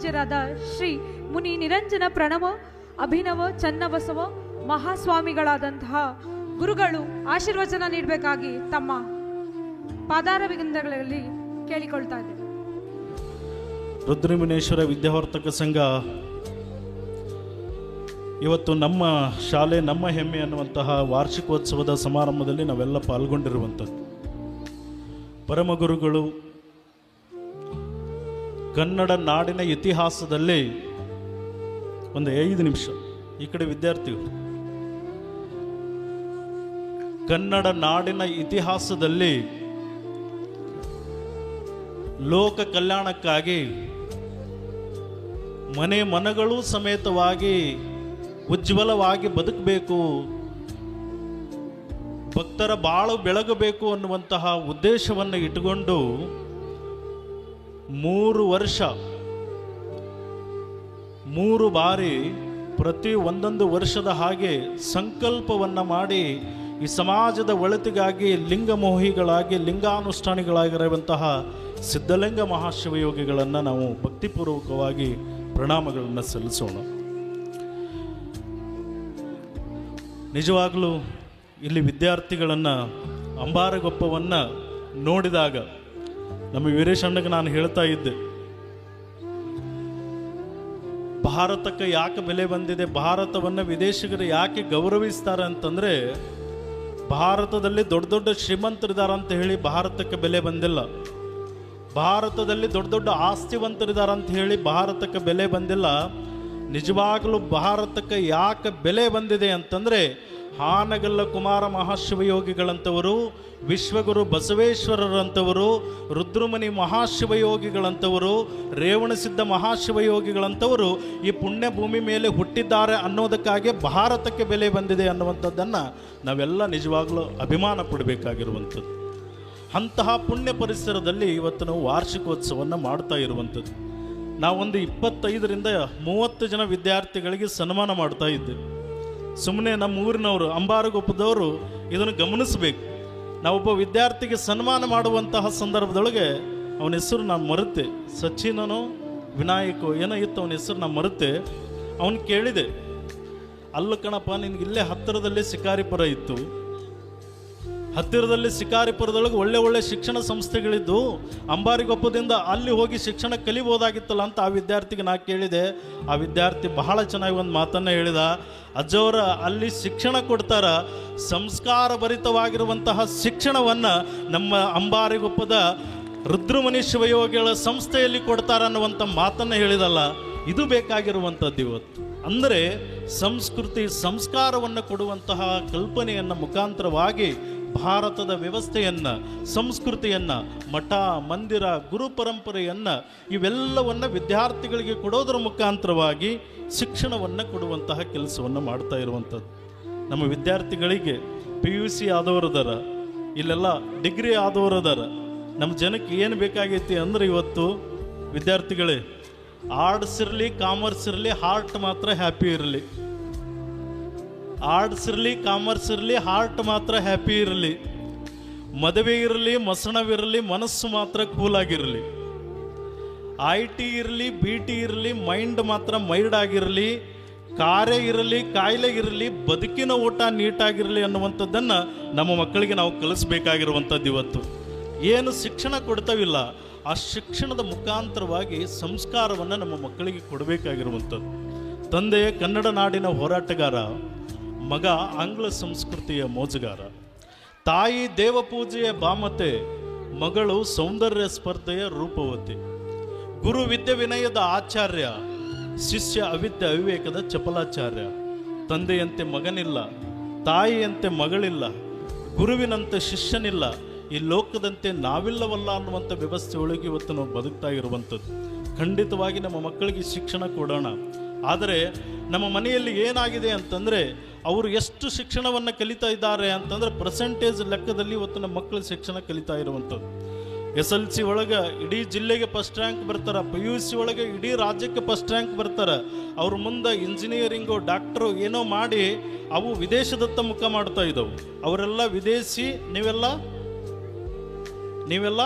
ಪೂಜ್ಯರಾದ ಶ್ರೀ ಮುನಿ ನಿರಂಜನ ಪ್ರಣವ, ಅಭಿನವ, ಚನ್ನಬಸವ, ಮಹಾಸ್ವಾಮಿಗಳಾದಂತಹ ಗುರುಗಳು ಆಶೀರ್ವಚನ ನೀಡಬೇಕಾಗಿ ತಮ್ಮ ಪಾದಾರವಿಂದಗಳಲ್ಲಿ ಕೇಳಿಕೊಳ್ತಾ ಇದ್ದೇವೆ. ರುದ್ರಮುನೇಶ್ವರ ವಿದ್ಯಾವರ್ತಕ ಸಂಘ ಇವತ್ತು ನಮ್ಮ ಶಾಲೆ, ನಮ್ಮ ಹೆಮ್ಮೆ ಅನ್ನುವಂತಹ ವಾರ್ಷಿಕೋತ್ಸವದ ಸಮಾರಂಭದಲ್ಲಿ ನಾವೆಲ್ಲ ಪಾಲ್ಗೊಂಡಿರುವಂಥದ್ದು. ಪರಮಗುರುಗಳು ಕನ್ನಡ ನಾಡಿನ ಇತಿಹಾಸದಲ್ಲಿ ಒಂದು ಐದು ನಿಮಿಷ. ಈ ಕಡೆ ವಿದ್ಯಾರ್ಥಿಗಳು. ಕನ್ನಡ ನಾಡಿನ ಇತಿಹಾಸದಲ್ಲಿ ಲೋಕ ಕಲ್ಯಾಣಕ್ಕಾಗಿ ಮನೆ ಮನಗಳು ಸಮೇತವಾಗಿ ಉಜ್ವಲವಾಗಿ ಬದುಕಬೇಕು. ಭಕ್ತರ ಬಾಳು ಬೆಳಗಬೇಕು ಅನ್ನುವಂತಹ ಉದ್ದೇಶವನ್ನು ಇಟ್ಟುಕೊಂಡು ಮೂರು ವರ್ಷ, ಮೂರು ಬಾರಿ ಪ್ರತಿ ಒಂದೊಂದು ವರ್ಷದ ಹಾಗೆ ಸಂಕಲ್ಪವನ್ನು ಮಾಡಿ ಈ ಸಮಾಜದ ಒಳಿತಿಗಾಗಿ, ಲಿಂಗಮೋಹಿಗಳಾಗಿ, ಲಿಂಗಾನುಷ್ಠಾನಿಗಳಾಗಿರುವಂತಹ ಸಿದ್ಧಲಿಂಗ ಮಹಾಶಿವಯೋಗಿಗಳನ್ನು ನಾವು ಭಕ್ತಿಪೂರ್ವಕವಾಗಿ ಪ್ರಣಾಮಗಳನ್ನು ಸಲ್ಲಿಸೋಣ. ನಿಜವಾಗಲೂ ಇಲ್ಲಿ ವಿದ್ಯಾರ್ಥಿಗಳನ್ನು ಅಂಬಾರಗೊಪ್ಪವನ್ನು ನೋಡಿದಾಗ ನಮ್ಮ ವೀರೇಶ್ ಅಣ್ಣಗೆ ನಾನು ಹೇಳ್ತಾ ಇದ್ದೆ. ಭಾರತಕ್ಕೆ ಯಾಕೆ ಬೆಲೆ ಬಂದಿದೆ, ಭಾರತವನ್ನು ವಿದೇಶಿಗರು ಯಾಕೆ ಗೌರವಿಸ್ತಾರೆ ಅಂತಂದರೆ, ಭಾರತದಲ್ಲಿ ದೊಡ್ಡ ದೊಡ್ಡ ಶ್ರೀಮಂತರಿದ್ದಾರೆ ಅಂತ ಹೇಳಿ ಭಾರತಕ್ಕೆ ಬೆಲೆ ಬಂದಿಲ್ಲ. ಭಾರತದಲ್ಲಿ ದೊಡ್ಡ ದೊಡ್ಡ ಆಸ್ತಿವಂತರಿದ್ದಾರೆ ಅಂತ ಹೇಳಿ ಭಾರತಕ್ಕೆ ಬೆಲೆ ಬಂದಿಲ್ಲ. ನಿಜವಾಗಲೂ ಭಾರತಕ್ಕೆ ಯಾಕೆ ಬೆಲೆ ಬಂದಿದೆ ಅಂತಂದರೆ ಹಾನಗಲ್ಲ ಕುಮಾರ ಮಹಾಶಿವಯೋಗಿಗಳಂಥವರು ವಿಶ್ವಗುರು ಬಸವೇಶ್ವರರಂಥವರು ರುದ್ರಮುನಿ ಮಹಾಶಿವಯೋಗಿಗಳಂಥವರು ರೇವಣಸಿದ್ಧ ಮಹಾಶಿವಯೋಗಿಗಳಂಥವರು ಈ ಪುಣ್ಯ ಭೂಮಿ ಮೇಲೆ ಹುಟ್ಟಿದ್ದಾರೆ ಅನ್ನೋದಕ್ಕಾಗಿ ಭಾರತಕ್ಕೆ ಬೆಲೆ ಬಂದಿದೆ ಅನ್ನುವಂಥದ್ದನ್ನು ನಾವೆಲ್ಲ ನಿಜವಾಗಲೂ ಅಭಿಮಾನ ಪಡಬೇಕಾಗಿರುವಂಥದ್ದು. ಅಂತಹ ಪುಣ್ಯ ಪರಿಸರದಲ್ಲಿ ಇವತ್ತು ನಾವು ವಾರ್ಷಿಕೋತ್ಸವವನ್ನು ಮಾಡ್ತಾ ಇರುವಂಥದ್ದು. ನಾವೊಂದು ಇಪ್ಪತ್ತೈದರಿಂದ ಮೂವತ್ತು ಜನ ವಿದ್ಯಾರ್ಥಿಗಳಿಗೆ ಸನ್ಮಾನ ಮಾಡ್ತಾ ಇದ್ದೇವೆ. ಸುಮ್ಮನೆ ನಮ್ಮ ಊರಿನವರು, ಅಂಬಾರಗೊಪ್ಪದವರು ಇದನ್ನು ಗಮನಿಸಬೇಕು. ನಾವೊಬ್ಬ ವಿದ್ಯಾರ್ಥಿಗೆ ಸನ್ಮಾನ ಮಾಡುವಂತಹ ಸಂದರ್ಭದೊಳಗೆ ಅವನ ಹೆಸರು ನಾನು ಮರುತ್ತೆ ಸಚಿನನೋ, ವಿನಾಯಕೋ, ಏನೋ ಇತ್ತು ಅವನ ಹೆಸರು ನಾನು ಮರುತ್ತೆ ಅವನು ಕೇಳಿದೆ, ಅಲ್ಲ ಕಣಪ್ಪ, ನಿನಗೆ ಇಲ್ಲೇ ಹತ್ತಿರದಲ್ಲೇ ಶಿಕಾರಿಪುರ ಇತ್ತು. ಹತ್ತಿರದಲ್ಲಿ ಶಿಕಾರಿಪುರದೊಳಗೆ ಒಳ್ಳೆ ಒಳ್ಳೆ ಶಿಕ್ಷಣ ಸಂಸ್ಥೆಗಳಿದ್ದು ಅಂಬಾರಿಗೊಪ್ಪದಿಂದ ಅಲ್ಲಿ ಹೋಗಿ ಶಿಕ್ಷಣ ಕಲಿಬೋದಾಗಿತ್ತಲ್ಲ ಅಂತ ಆ ವಿದ್ಯಾರ್ಥಿಗೆ ನಾ ಕೇಳಿದೆ. ಆ ವಿದ್ಯಾರ್ಥಿ ಬಹಳ ಚೆನ್ನಾಗಿ ಒಂದು ಮಾತನ್ನು ಹೇಳಿದ. ಅಜ್ಜವರ ಅಲ್ಲಿ ಶಿಕ್ಷಣ ಕೊಡ್ತಾರ. ಸಂಸ್ಕಾರ ಭರಿತವಾಗಿರುವಂತಹ ಶಿಕ್ಷಣವನ್ನು ನಮ್ಮ ಅಂಬಾರಿಗೊಪ್ಪದ ರುದ್ರಮುನಿ ಶಿವಯೋಗಿಗಳ ಸಂಸ್ಥೆಯಲ್ಲಿ ಕೊಡ್ತಾರ ಅನ್ನುವಂಥ ಮಾತನ್ನು ಹೇಳಿದಲ್ಲ. ಇದು ಬೇಕಾಗಿರುವಂಥದ್ದು ಇವತ್ತು. ಅಂದರೆ ಸಂಸ್ಕೃತಿ ಸಂಸ್ಕಾರವನ್ನು ಕೊಡುವಂತಹ ಕಲ್ಪನೆಯನ್ನು ಮುಖಾಂತರವಾಗಿ ಭಾರತದ ವ್ಯವಸ್ಥೆಯನ್ನು, ಸಂಸ್ಕೃತಿಯನ್ನು, ಮಠ, ಮಂದಿರ, ಗುರು ಪರಂಪರೆಯನ್ನು ಇವೆಲ್ಲವನ್ನು ವಿದ್ಯಾರ್ಥಿಗಳಿಗೆ ಕೊಡೋದರ ಮುಖಾಂತರವಾಗಿ ಶಿಕ್ಷಣವನ್ನು ಕೊಡುವಂತಹ ಕೆಲಸವನ್ನು ಮಾಡ್ತಾ ಇರುವಂಥದ್ದು. ನಮ್ಮ ವಿದ್ಯಾರ್ಥಿಗಳಿಗೆ ಪಿ ಯು ಸಿ ಇಲ್ಲೆಲ್ಲ ಡಿಗ್ರಿ ಆದವರದಾರ ನಮ್ಮ ಜನಕ್ಕೆ ಏನು ಬೇಕಾಗೈತಿ ಅಂದರೆ ಇವತ್ತು ವಿದ್ಯಾರ್ಥಿಗಳೇ, ಆರ್ಟ್ಸ್ ಇರಲಿ, ಕಾಮರ್ಸ್ ಇರಲಿ, ಹಾರ್ಟ್ ಮಾತ್ರ ಹ್ಯಾಪಿ ಇರಲಿ. ಆರ್ಟ್ಸ್ ಇರಲಿ ಕಾಮರ್ಸ್ ಇರಲಿ ಹಾರ್ಟ್ ಮಾತ್ರ ಹ್ಯಾಪಿ ಇರಲಿ. ಮದುವೆ ಇರಲಿ, ಮಸಣವಿರಲಿ, ಮನಸ್ಸು ಮಾತ್ರ ಕೂಲಾಗಿರಲಿ ಐ ಟಿ ಇರಲಿ ಬಿ ಟಿ ಇರಲಿ ಮೈಂಡ್ ಮಾತ್ರ ಮೈರ್ಡ್ ಆಗಿರಲಿ. ಕಾರ್ಯ ಇರಲಿ, ಕಾಯಿಲೆ ಇರಲಿ, ಬದುಕಿನ ಊಟ ನೀಟಾಗಿರಲಿ ಅನ್ನುವಂಥದ್ದನ್ನು ನಮ್ಮ ಮಕ್ಕಳಿಗೆ ನಾವು ಕಲಿಸ್ಬೇಕಾಗಿರುವಂಥದ್ದು ಇವತ್ತು. ಏನು ಶಿಕ್ಷಣ ಕೊಡ್ತಾವಿಲ್ಲ, ಆ ಶಿಕ್ಷಣದ ಮುಖಾಂತರವಾಗಿ ಸಂಸ್ಕಾರವನ್ನು ನಮ್ಮ ಮಕ್ಕಳಿಗೆ ಕೊಡಬೇಕಾಗಿರುವಂಥದ್ದು. ತಂದೆ, ಕನ್ನಡ ನಾಡಿನ ಹೋರಾಟಗಾರ ಮಗ ಆಂಗ್ಲ ಸಂಸ್ಕೃತಿಯ ಮೋಜುಗಾರ. ತಾಯಿ ದೇವಪೂಜೆಯ ಬಾಮತೆ, ಮಗಳು ಸೌಂದರ್ಯ ಸ್ಪರ್ಧೆಯ ರೂಪವತಿ. ಗುರು ವಿದ್ಯೆ ವಿನಯದ ಆಚಾರ್ಯ, ಶಿಷ್ಯ ಅವಿದ್ಯ ಅವಿವೇಕದ ಚಪಲಾಚಾರ್ಯ. ತಂದೆಯಂತೆ ಮಗನಿಲ್ಲ, ತಾಯಿಯಂತೆ ಮಗಳಿಲ್ಲ, ಗುರುವಿನಂತೆ ಶಿಷ್ಯನಿಲ್ಲ, ಈ ಲೋಕದಂತೆ ನಾವಿಲ್ಲವಲ್ಲ ಅನ್ನುವಂಥ ವ್ಯವಸ್ಥೆ ಒಳಗೆ ಇವತ್ತು ನಾವು ಬದುಕ್ತಾ ಇರುವಂಥದ್ದು. ಖಂಡಿತವಾಗಿ ನಮ್ಮ ಮಕ್ಕಳಿಗೆ ಶಿಕ್ಷಣ ಕೊಡೋಣ. ಆದರೆ ನಮ್ಮ ಮನೆಯಲ್ಲಿ ಏನಾಗಿದೆ ಅಂತಂದರೆ ಅವರು ಎಷ್ಟು ಶಿಕ್ಷಣವನ್ನು ಕಲಿತಾ ಇದ್ದಾರೆ ಅಂತಂದರೆ ಪರ್ಸೆಂಟೇಜ್ ಲೆಕ್ಕದಲ್ಲಿ ಇವತ್ತು ನಮ್ಮ ಮಕ್ಕಳು ಶಿಕ್ಷಣ ಕಲಿತಾ ಇರುವಂಥದ್ದು. ಎಸ್ ಎಲ್ ಸಿ ಒಳಗೆ ಇಡೀ ಜಿಲ್ಲೆಗೆ ಫಸ್ಟ್ ರ್ಯಾಂಕ್ ಬರ್ತಾರೆ ಪಿ ಯು ಸಿ ಒಳಗೆ ಇಡೀ ರಾಜ್ಯಕ್ಕೆ ಫಸ್ಟ್ ರ್ಯಾಂಕ್ ಬರ್ತಾರೆ. ಅವ್ರ ಮುಂದೆ ಇಂಜಿನಿಯರಿಂಗು ಡಾಕ್ಟ್ರು ಏನೋ ಮಾಡಿ ಅವು ವಿದೇಶದತ್ತ ಮುಖ ಮಾಡ್ತಾ ಇದ್ದವು. ಅವರೆಲ್ಲ ವಿದೇಶಿ, ನೀವೆಲ್ಲ? ನೀವೆಲ್ಲ?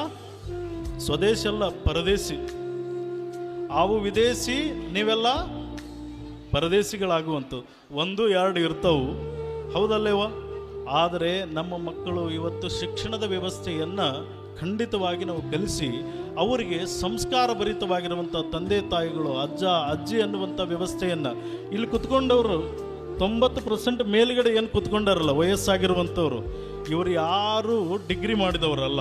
ಸ್ವದೇಶಿ ಅಲ್ಲ, ಪರದೇಶಿ. ಅವು ವಿದೇಶಿ, ನೀವೆಲ್ಲ? ಪರದೇಶಿಗಳಾಗುವಂಥದ್ದು. ಒಂದು, ಎರಡು ಇರ್ತವು. ಹೌದಲ್ಲೇವ? ಆದರೆ ನಮ್ಮ ಮಕ್ಕಳು ಇವತ್ತು ಶಿಕ್ಷಣದ ವ್ಯವಸ್ಥೆಯನ್ನು ಖಂಡಿತವಾಗಿ ನಾವು ಕಲಿಸಿ, ಅವರಿಗೆ ಸಂಸ್ಕಾರ ಭರಿತವಾಗಿರುವಂಥ ತಂದೆ, ತಾಯಿಗಳು, ಅಜ್ಜ, ಅಜ್ಜಿ ಅನ್ನುವಂಥ ವ್ಯವಸ್ಥೆಯನ್ನು. ಇಲ್ಲಿ ಕುತ್ಕೊಂಡವರು ತೊಂಬತ್ತು ಪರ್ಸೆಂಟ್ ಮೇಲುಗಡೆ ಏನು ಕುತ್ಕೊಂಡಾರಲ್ಲ, ವಯಸ್ಸಾಗಿರುವಂಥವ್ರು. ಇವರು ಯಾರು ಡಿಗ್ರಿ ಮಾಡಿದವರಲ್ಲ.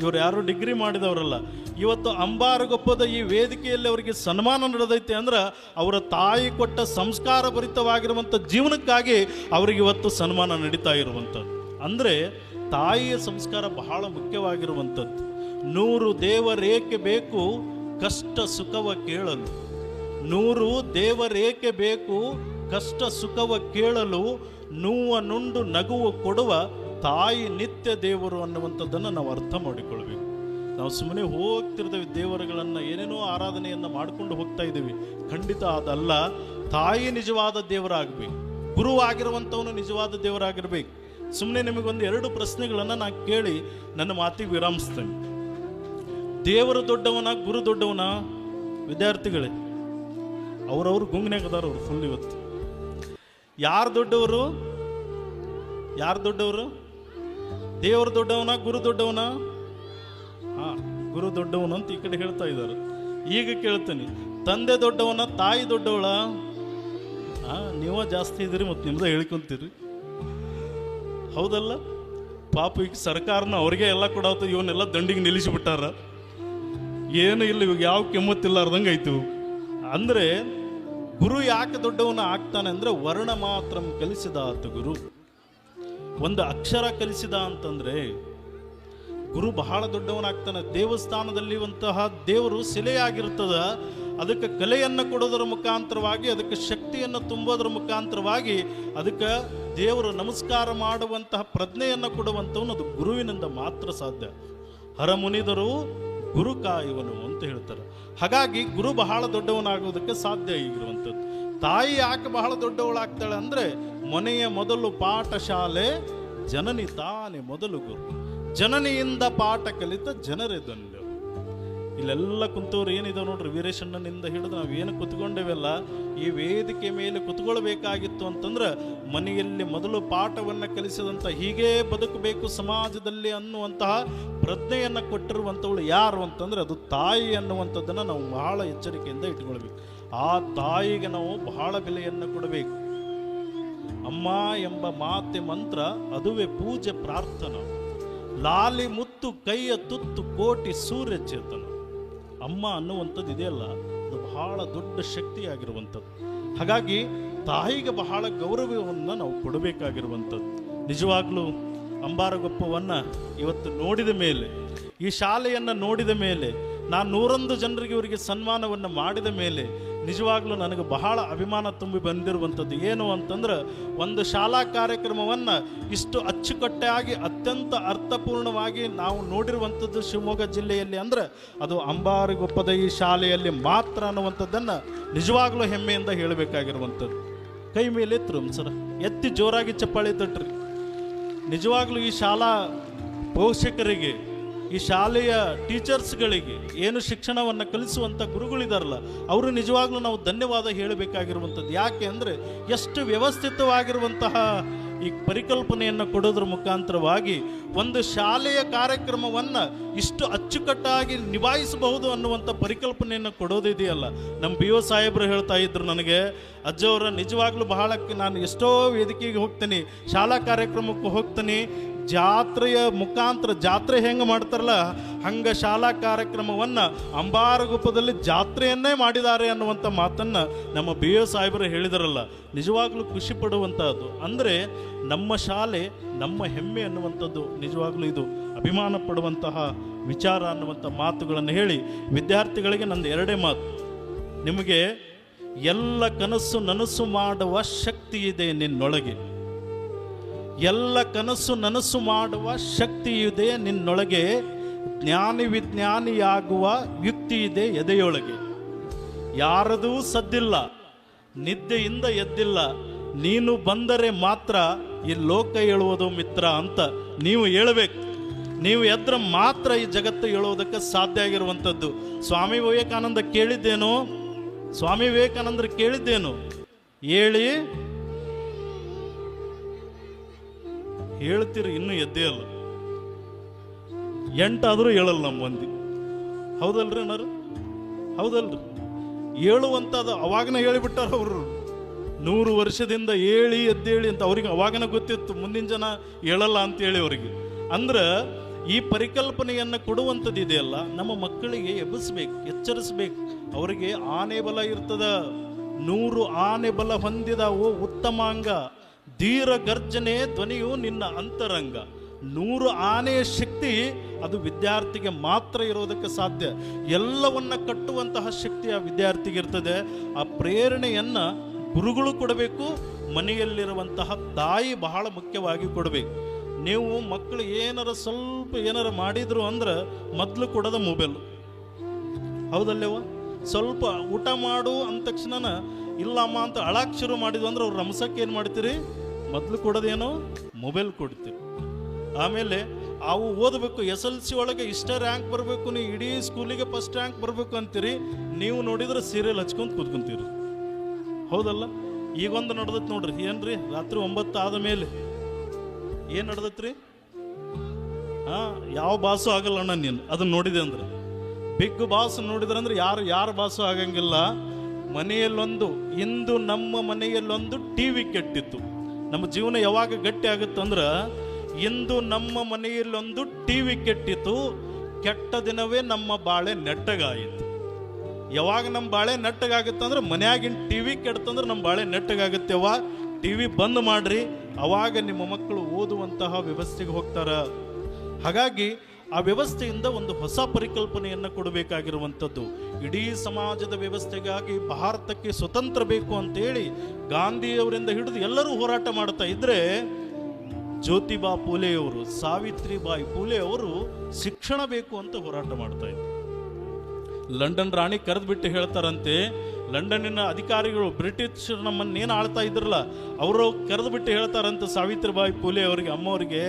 ಇವರು ಯಾರು ಡಿಗ್ರಿ ಮಾಡಿದವರಲ್ಲ. ಇವತ್ತು ಅಂಬಾರಗೊಪ್ಪದ ಈ ವೇದಿಕೆಯಲ್ಲಿ ಅವರಿಗೆ ಸನ್ಮಾನ ನಡೆದೈತೆ ಅಂದ್ರೆ ಅವರ ತಾಯಿ ಕೊಟ್ಟ ಸಂಸ್ಕಾರ ಭರಿತವಾಗಿರುವಂಥ ಜೀವನಕ್ಕಾಗಿ ಅವರಿಗೆ ಇವತ್ತು ಸನ್ಮಾನ ನಡೀತಾ ಇರುವಂಥದ್ದು. ಅಂದರೆ ತಾಯಿಯ ಸಂಸ್ಕಾರ ಬಹಳ ಮುಖ್ಯವಾಗಿರುವಂಥದ್ದು. ನೂರು ದೇವರೇಕೆ ಬೇಕು, ಕಷ್ಟ ಸುಖವ ಕೇಳಲು. ನೂರು ದೇವರೇಕೆ ಬೇಕು, ಕಷ್ಟ ಸುಖವ ಕೇಳಲು, ನೂವ ನುಂಡು ನಗುವ ಕೊಡುವ ತಾಯಿ ನಿತ್ಯ ದೇವರು ಅನ್ನುವಂಥದ್ದನ್ನು ನಾವು ಅರ್ಥ ಮಾಡಿಕೊಳ್ಬೇಕು. ನಾವು ಸುಮ್ಮನೆ ಹೋಗ್ತಿರ್ತೇವೆ, ದೇವರುಗಳನ್ನು ಏನೇನೋ ಆರಾಧನೆಯನ್ನು ಮಾಡಿಕೊಂಡು ಹೋಗ್ತಾ ಇದ್ದೀವಿ. ಖಂಡಿತ ಅದಲ್ಲ. ತಾಯಿ ನಿಜವಾದ ದೇವರಾಗಬೇಕು. ಗುರು ಆಗಿರುವಂಥವನು ನಿಜವಾದ ದೇವರಾಗಿರ್ಬೇಕು. ಸುಮ್ಮನೆ ನಿಮಗೊಂದು ಎರಡು ಪ್ರಶ್ನೆಗಳನ್ನು ನಾನು ಕೇಳಿ ನನ್ನ ಮಾತಿಗೆ ವಿರಾಮಿಸ್ತೇನೆ. ದೇವರು ದೊಡ್ಡವನ, ಗುರು ದೊಡ್ಡವನ? ವಿದ್ಯಾರ್ಥಿಗಳೇ, ಅವ್ರವ್ರು ಗುಂಗ್ನ್ಯಾಗ ಅದಾರ ಅವ್ರು ಫುಲ್ ಇವತ್ತು. ಯಾರು ದೊಡ್ಡವರು? ಯಾರು ದೊಡ್ಡವರು? ದೇವರು ದೊಡ್ಡವನ, ಗುರು ದೊಡ್ಡವನ? ಹಾ, ಗುರು ದೊಡ್ಡವನು ಅಂತ ಈ ಕಡೆ ಹೇಳ್ತಾ ಇದ್ದಾರೆ. ಈಗ ಕೇಳ್ತೀನಿ, ತಂದೆ ದೊಡ್ಡವನ, ತಾಯಿ ದೊಡ್ಡವಳ? ಹಾ, ನೀವ ಜಾಸ್ತಿ ಇದ್ರಿ ಮತ್ತು ನಿಮ್ದ ಹೇಳ್ಕೊಂತೀರಿ. ಹೌದಲ್ಲ? ಪಾಪ ಈಗ ಸರ್ಕಾರನ ಅವ್ರಿಗೆ ಎಲ್ಲ ಕೊಡಾತು, ಇವನ್ನೆಲ್ಲ ದಂಡಿಗೆ ನಿಲ್ಲಿಸಿಬಿಟ್ಟಾರ. ಏನು ಇಲ್ಲ, ಇವಾಗ ಯಾವ ಕೆಮ್ಮತ್ತಿಲ್ಲಾರ್ದಂಗೆ ಆಯ್ತು. ಅಂದರೆ ಗುರು ಯಾಕೆ ದೊಡ್ಡವನ ಆಗ್ತಾನೆ ಅಂದ್ರೆ ವರ್ಣ ಮಾತ್ರ ಕಲಿಸಿದ ಆತ ಗುರು. ಒಂದು ಅಕ್ಷರ ಕಲಿಸಿದ ಅಂತಂದ್ರೆ ಗುರು ಬಹಳ ದೊಡ್ಡವನಾಗ್ತಾನೆ. ದೇವಸ್ಥಾನದಲ್ಲಿರುವಂತಹ ದೇವರು ಶಿಲೆಯಾಗಿರ್ತದ. ಅದಕ್ಕೆ ಕಲೆಯನ್ನು ಕೊಡೋದರ ಮುಖಾಂತರವಾಗಿ, ಅದಕ್ಕೆ ಶಕ್ತಿಯನ್ನು ತುಂಬೋದರ ಮುಖಾಂತರವಾಗಿ, ಅದಕ್ಕೆ ದೇವರು ನಮಸ್ಕಾರ ಮಾಡುವಂತಹ ಪ್ರಜ್ಞೆಯನ್ನು ಕೊಡುವಂಥವನು ಅದು ಗುರುವಿನಿಂದ ಮಾತ್ರ ಸಾಧ್ಯ. ಹರಮುನಿದರು ಗುರು ಕಾಯುವನು ಅಂತ ಹೇಳ್ತಾರೆ. ಹಾಗಾಗಿ ಗುರು ಬಹಳ ದೊಡ್ಡವನಾಗೋದಕ್ಕೆ ಸಾಧ್ಯ ಈಗಿರುವಂಥದ್ದು ತಾಯಿ ಯಾಕೆ ಬಹಳ ದೊಡ್ಡವಳಾಗ್ತಾಳೆ ಅಂದರೆ ಮನೆಯ ಮೊದಲು ಪಾಠಶಾಲೆ ಜನನಿ ತಾನೇ ಮೊದಲು ಗುರು. ಜನನಿಯಿಂದ ಪಾಠ ಕಲಿತ ಜನರೇ ಧನ್ಯರು ಇಲ್ಲೆಲ್ಲ ಕುಂತವ್ರು ಏನಿದೆ ನೋಡ್ರಿ, ವೀರೇಶಣ್ಣನಿಂದ ಹಿಡಿದು ನಾವು ಏನು ಕುತ್ಕೊಂಡೇವೆಲ್ಲ, ಈ ವೇದಿಕೆ ಮೇಲೆ ಕುತ್ಕೊಳ್ಬೇಕಾಗಿತ್ತು ಅಂತಂದ್ರೆ ಮನೆಯಲ್ಲಿ ಮೊದಲು ಪಾಠವನ್ನು ಕಲಿಸಿದಂಥ ಹೀಗೇ ಬದುಕಬೇಕು ಸಮಾಜದಲ್ಲಿ ಅನ್ನುವಂತಹ ಪ್ರಜ್ಞೆಯನ್ನು ಕೊಟ್ಟಿರುವಂಥವಳು ಯಾರು ಅಂತಂದ್ರೆ ಅದು ತಾಯಿ ಅನ್ನುವಂಥದ್ದನ್ನು ನಾವು ಬಹಳ ಎಚ್ಚರಿಕೆಯಿಂದ ಇಟ್ಕೊಳ್ಬೇಕು. ಆ ತಾಯಿಗೆ ನಾವು ಬಹಳ ಬೆಲೆಯನ್ನು ಕೊಡಬೇಕು. ಅಮ್ಮ ಎಂಬ ಮಾತೆ ಮಂತ್ರ ಅದುವೇ ಪೂಜೆ ಪ್ರಾರ್ಥನಾ. ಲಾಲಿ ಮುತ್ತು ಕೈಯ ತುತ್ತು ಕೋಟಿ ಸೂರ್ಯ ಚೇತನ. ಅಮ್ಮ ಅನ್ನುವಂಥದ್ದು ಇದೆಯಲ್ಲ ಅದು ಬಹಳ ದೊಡ್ಡ ಶಕ್ತಿಯಾಗಿರುವಂಥದ್ದು. ಹಾಗಾಗಿ ತಾಯಿಗೆ ಬಹಳ ಗೌರವವನ್ನು ನಾವು ಕೊಡಬೇಕಾಗಿರುವಂಥದ್ದು. ನಿಜವಾಗ್ಲೂ ಅಂಬಾರಗೊಪ್ಪವನ್ನು ಇವತ್ತು ನೋಡಿದ ಮೇಲೆ, ಈ ಶಾಲೆಯನ್ನು ನೋಡಿದ ಮೇಲೆ ನಾನು ನೂರೊಂದು ಜನರಿಗೆ ಇವರಿಗೆ ಸನ್ಮಾನವನ್ನು ಮಾಡಿದ ಮೇಲೆ ನಿಜವಾಗ್ಲೂ ನನಗೆ ಬಹಳ ಅಭಿಮಾನ ತುಂಬಿ ಬಂದಿರುವಂಥದ್ದು ಏನು ಅಂತಂದ್ರೆ ಒಂದು ಶಾಲಾ ಕಾರ್ಯಕ್ರಮವನ್ನು ಇಷ್ಟು ಅಚ್ಚುಕಟ್ಟಾಗಿ ಅತ್ಯಂತ ಅರ್ಥಪೂರ್ಣವಾಗಿ ನಾವು ನೋಡಿರುವಂಥದ್ದು ಶಿವಮೊಗ್ಗ ಜಿಲ್ಲೆಯಲ್ಲಿ ಅಂದರೆ ಅದು ಅಂಬಾರಿಗೊಪ್ಪದ ಈ ಶಾಲೆಯಲ್ಲಿ ಮಾತ್ರ ಅನ್ನುವಂಥದ್ದನ್ನು ನಿಜವಾಗ್ಲೂ ಹೆಮ್ಮೆಯಿಂದ ಹೇಳಬೇಕಾಗಿರುವಂಥದ್ದು. ಕೈ ಮೇಲೆ ಎತ್ತರು ಸರ್ ಎತ್ತಿ ಜೋರಾಗಿ ಚಪ್ಪಾಳಿ ತಟ್ರಿ. ನಿಜವಾಗ್ಲೂ ಈ ಶಾಲಾ ಪೋಷಕರಿಗೆ ಈ ಶಾಲೆಯ ಟೀಚರ್ಸ್ಗಳಿಗೆ ಏನು ಶಿಕ್ಷಣವನ್ನು ಕಲಿಸುವಂಥ ಗುರುಗಳಿದಾರಲ್ಲ, ಅವರು ನಿಜವಾಗ್ಲೂ ನಾವು ಧನ್ಯವಾದ ಹೇಳಬೇಕಾಗಿರುವಂಥದ್ದು. ಯಾಕೆ ಅಂದರೆ ಎಷ್ಟು ವ್ಯವಸ್ಥಿತವಾಗಿರುವಂತಹ ಈ ಪರಿಕಲ್ಪನೆಯನ್ನು ಕೊಡೋದ್ರ ಮುಖಾಂತರವಾಗಿ ಒಂದು ಶಾಲೆಯ ಕಾರ್ಯಕ್ರಮವನ್ನು ಇಷ್ಟು ಅಚ್ಚುಕಟ್ಟಾಗಿ ನಿಭಾಯಿಸಬಹುದು ಅನ್ನುವಂಥ ಪರಿಕಲ್ಪನೆಯನ್ನು ಕೊಡೋದಿದೆಯಲ್ಲ. ನಮ್ಮ ಬಿ ಒ ಸಾಹೇಬರು ಹೇಳ್ತಾ ಇದ್ರು ನನಗೆ ಅಜ್ಜವರ ನಿಜವಾಗ್ಲೂ ಬಹಳ ನಾನು ಎಷ್ಟೋ ವೇದಿಕೆಗೆ ಹೋಗ್ತೀನಿ, ಶಾಲಾ ಕಾರ್ಯಕ್ರಮಕ್ಕೆ ಹೋಗ್ತೀನಿ, ಜಾತ್ರೆಯ ಮುಖಾಂತರ ಜಾತ್ರೆ ಹೆಂಗೆ ಮಾಡ್ತಾರಲ್ಲ, ಹಂಗೆ ಶಾಲಾ ಕಾರ್ಯಕ್ರಮವನ್ನು ಅಂಬಾರಗುಪ್ಪದಲ್ಲಿ ಜಾತ್ರೆಯನ್ನೇ ಮಾಡಿದ್ದಾರೆ ಅನ್ನುವಂಥ ಮಾತನ್ನು ನಮ್ಮ ಬಿ ಎ ಸಾಹೇಬರು ಹೇಳಿದರಲ್ಲ. ನಿಜವಾಗ್ಲೂ ಖುಷಿ ಪಡುವಂಥದ್ದು ಅಂದರೆ ನಮ್ಮ ಶಾಲೆ ನಮ್ಮ ಹೆಮ್ಮೆ ಅನ್ನುವಂಥದ್ದು ನಿಜವಾಗ್ಲೂ ಇದು. ಅಭಿಮಾನ ಪಡುವಂತಹ ವಿಚಾರ ಅನ್ನುವಂಥ ಮಾತುಗಳನ್ನು ಹೇಳಿ ವಿದ್ಯಾರ್ಥಿಗಳಿಗೆ ನಂದು ಎರಡೇ ಮಾತು. ನಿಮಗೆ ಎಲ್ಲ ಕನಸು ನನಸು ಮಾಡುವ ಶಕ್ತಿ ಇದೆ ನಿನ್ನೊಳಗೆ. ಎಲ್ಲ ಕನಸು ನನಸು ಮಾಡುವ ಶಕ್ತಿ ಇದೆ ನಿನ್ನೊಳಗೆ. ಜ್ಞಾನಿ ವಿಜ್ಞಾನಿಯಾಗುವ ಯುಕ್ತಿ ಇದೆ ಎದೆಯೊಳಗೆ. ಯಾರದೂ ಸದ್ದಿಲ್ಲ, ನಿದ್ದೆಯಿಂದ ಎದ್ದಿಲ್ಲ, ನೀನು ಬಂದರೆ ಮಾತ್ರ ಈ ಲೋಕ ಹೇಳುವುದು ಮಿತ್ರ ಅಂತ ನೀವು ಹೇಳಬೇಕು. ನೀವು ಎದ್ರ ಮಾತ್ರ ಈ ಜಗತ್ತು ಹೇಳೋದಕ್ಕೆ ಸಾಧ್ಯ ಆಗಿರುವಂಥದ್ದು. ಸ್ವಾಮಿ ವಿವೇಕಾನಂದ ಕೇಳಿದ್ದೇನು? ಸ್ವಾಮಿ ವಿವೇಕಾನಂದರು ಕೇಳಿದ್ದೇನು? ಹೇಳಿ. ಹೇಳ್ತೀರಿ, ಇನ್ನೂ ಎದ್ದೇ ಅಲ್ಲ ಎಂಟಾದರೂ ಹೇಳಲ್ಲ ನಮ್ಮ ಮಂದಿ. ಹೌದಲ್ರಿ ಏನಾರು ಹೌದಲ್ರಿ. ಹೇಳುವಂಥದ್ದು ಅವಾಗನೇ ಹೇಳಿಬಿಟ್ಟಾರ ಅವರು. ನೂರು ವರ್ಷದಿಂದ ಹೇಳಿ ಎದ್ದೇಳಿ ಅಂತ ಅವ್ರಿಗೆ ಅವಾಗನೇ ಗೊತ್ತಿತ್ತು. ಮುಂದಿನ ಜನ ಹೇಳಲ್ಲ ಅಂತೇಳಿ ಅವರಿಗೆ. ಅಂದ್ರೆ ಈ ಪರಿಕಲ್ಪನೆಯನ್ನು ಕೊಡುವಂಥದ್ದು ಇದೆಯಲ್ಲ ನಮ್ಮ ಮಕ್ಕಳಿಗೆ ಎಬ್ಬಿಸ್ಬೇಕು, ಎಚ್ಚರಿಸ್ಬೇಕು. ಅವರಿಗೆ ಆನೆ ಬಲ ಇರ್ತದ, ನೂರು ಆನೆ ಬಲ ಹೊಂದಿದ ಓ ಉತ್ತಮಾಂಗ. ಧೀರ ಗರ್ಜನೆ ಧ್ವನಿಯು ನಿನ್ನ ಅಂತರಂಗ. ನೂರು ಆನೆಯ ಶಕ್ತಿ, ಅದು ವಿದ್ಯಾರ್ಥಿಗೆ ಮಾತ್ರ ಇರೋದಕ್ಕೆ ಸಾಧ್ಯ. ಎಲ್ಲವನ್ನ ಕಟ್ಟುವಂತಹ ಶಕ್ತಿ ಆ ವಿದ್ಯಾರ್ಥಿಗೆ ಇರ್ತದೆ. ಆ ಪ್ರೇರಣೆಯನ್ನ ಗುರುಗಳು ಕೊಡಬೇಕು, ಮನೆಯಲ್ಲಿರುವಂತಹ ತಾಯಿ ಬಹಳ ಮುಖ್ಯವಾಗಿ ಕೊಡಬೇಕು. ನೀವು ಮಕ್ಕಳು ಏನಾರ ಸ್ವಲ್ಪ ಏನಾರ ಮಾಡಿದ್ರು ಅಂದ್ರೆ ಮೊದಲು ಕೊಡೋದ ಮೊಬೈಲ್. ಹೌದಲ್ಲೇವ? ಸ್ವಲ್ಪ ಊಟ ಮಾಡು ಅಂದ ತಕ್ಷಣ ಇಲ್ಲಮ್ಮ ಅಂತ ಅಳಾಕ್ ಶುರು ಮಾಡಿದ್ವು ಅಂದ್ರೆ ಅವ್ರು ರಮಸಕ್ಕೆ ಏನು ಮಾಡ್ತೀರಿ? ಮೊದಲು ಕೊಡೋದೇನು ಮೊಬೈಲ್ ಕೊಡ್ತೀರಿ. ಆಮೇಲೆ ಅವು ಓದಬೇಕು, ಎಸ್ ಎಲ್ ಸಿ ಒಳಗೆ ಇಷ್ಟ ರ್ಯಾಂಕ್ ಬರಬೇಕು, ನೀವು ಇಡೀ ಸ್ಕೂಲಿಗೆ ಫಸ್ಟ್ ರ್ಯಾಂಕ್ ಬರಬೇಕು ಅಂತೀರಿ, ನೀವು ನೋಡಿದ್ರೆ ಸೀರಿಯಲ್ ಹಚ್ಕೊಂಡು ಕೂತ್ಕೊಂತೀರಿ. ಹೌದಲ್ಲ? ಈಗೊಂದು ನಡೆದತ್ ನೋಡ್ರಿ, ಏನ್ರಿ? ರಾತ್ರಿ ಒಂಬತ್ತು ಆದ ಮೇಲೆ ಏನು ನಡೆದತ್ರಿ? ಹಾ, ಯಾವ ಬಾಸು ಆಗಲ್ಲ ಅಣ್ಣ ನೀನು. ಅದನ್ನ ನೋಡಿದೆ ಅಂದ್ರೆ. ಬಿಗ್ ಬಾಸ್ ನೋಡಿದ್ರಂದ್ರೆ ಯಾರು ಯಾರು ಬಾಸು ಆಗಂಗಿಲ್ಲ. ಮನೆಯಲ್ಲೊಂದು, ಇಂದು ನಮ್ಮ ಮನೆಯಲ್ಲೊಂದು ಟಿ ವಿ ಕೆಟ್ಟಿತ್ತು. ನಮ್ಮ ಜೀವನ ಯಾವಾಗ ಗಟ್ಟಿ ಆಗುತ್ತಂದ್ರೆ ಇಂದು ನಮ್ಮ ಮನೆಯಲ್ಲೊಂದು ಟಿ ವಿ ಕೆಟ್ಟಿತ್ತು. ಕೆಟ್ಟ ದಿನವೇ ನಮ್ಮ ಬಾಳೆ ನೆಟ್ಟಗಾಯಿತು. ಯಾವಾಗ ನಮ್ಮ ಬಾಳೆ ನೆಟ್ಟಗಾಗುತ್ತೆ ಅಂದ್ರೆ, ಮನ್ಯಾಗಿನ ಟಿ ವಿ ಕೆಡ್ತಂದ್ರೆ ನಮ್ಮ ಬಾಳೆ ನೆಟ್ಟಗಾಗುತ್ತೆವ್ವ. ಟಿ ವಿ ಬಂದ್ ಮಾಡ್ರಿ. ಅವಾಗ ನಿಮ್ಮ ಮಕ್ಕಳು ಓದುವಂತಹ ವ್ಯವಸ್ಥೆಗೆ ಹೋಗ್ತಾರೆ. ಹಾಗಾಗಿ ಆ ವ್ಯವಸ್ಥೆಯಿಂದ ಒಂದು ಹೊಸ ಪರಿಕಲ್ಪನೆಯನ್ನು ಕೊಡಬೇಕಾಗಿರುವಂಥದ್ದು. ಇಡೀ ಸಮಾಜದ ವ್ಯವಸ್ಥೆಗಾಗಿ ಭಾರತಕ್ಕೆ ಸ್ವತಂತ್ರ ಬೇಕು ಅಂತೇಳಿ ಗಾಂಧಿಯವರಿಂದ ಹಿಡಿದು ಎಲ್ಲರೂ ಹೋರಾಟ ಮಾಡ್ತಾ ಇದ್ರೆ ಜ್ಯೋತಿಬಾ ಪೂಲೆಯವರು, ಸಾವಿತ್ರಿಬಾಯಿ ಪೂಲೆ ಅವರು ಶಿಕ್ಷಣ ಬೇಕು ಅಂತ ಹೋರಾಟ ಮಾಡ್ತಾ ಇದ್ರು. ಲಂಡನ್ ರಾಣಿ ಕರೆದ್ಬಿಟ್ಟು ಹೇಳ್ತಾರಂತೆ ಲಂಡನ್ನಿನ ಅಧಿಕಾರಿಗಳು ಬ್ರಿಟಿಷ್ ನಮ್ಮನ್ನೇನು ಆಳ್ತಾ ಇದ್ರಲ್ಲ, ಅವರು ಕರೆದ್ಬಿಟ್ಟು ಹೇಳ್ತಾರಂತ ಸಾವಿತ್ರಿಬಾಯಿ ಫೂಲೆ ಅವರಿಗೆ ಅಮ್ಮವರಿಗೆ